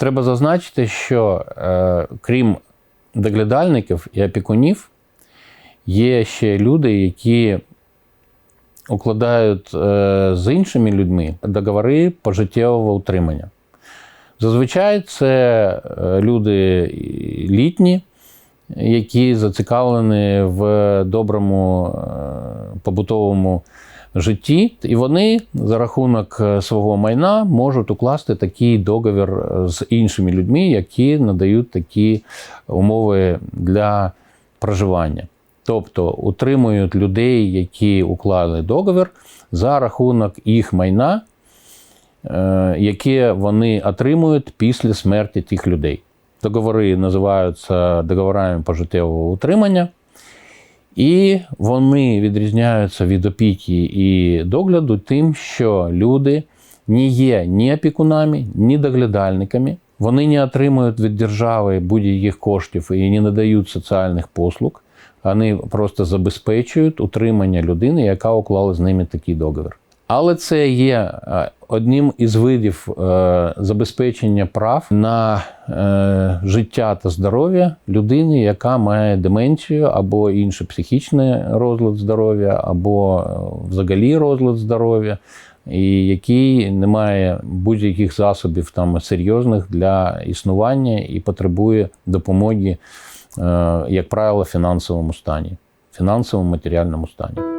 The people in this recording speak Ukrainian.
Треба зазначити, що е, крім доглядальників і опікунів, є ще люди, які укладають е, з іншими людьми договори пожиттєвого утримання. Зазвичай це е, люди літні, які зацікавлені в доброму е, побутовому житті, і вони за рахунок е, свого майна можуть укласти такий договір з іншими людьми, які надають такі умови для проживання. Тобто утримують людей, які уклали договір за рахунок їх майна, е, яке вони отримують після смерті тих людей. Договори називаються договорами пожиттєвого утримання, і вони відрізняються від опіки і догляду тим, що люди не є ні опікунами, ні доглядальниками. Вони не отримують від держави будь-яких коштів і не надають соціальних послуг. Вони просто забезпечують утримання людини, яка уклала з ними такий договір. Але це є е, одним із видів е, забезпечення прав на е, життя та здоров'я людини, яка має деменцію або інший психічний розлад здоров'я, або взагалі розлад здоров'я, і який не має будь-яких засобів там серйозних для існування і потребує допомоги, як правило, фінансовому стані, фінансовому матеріальному стані.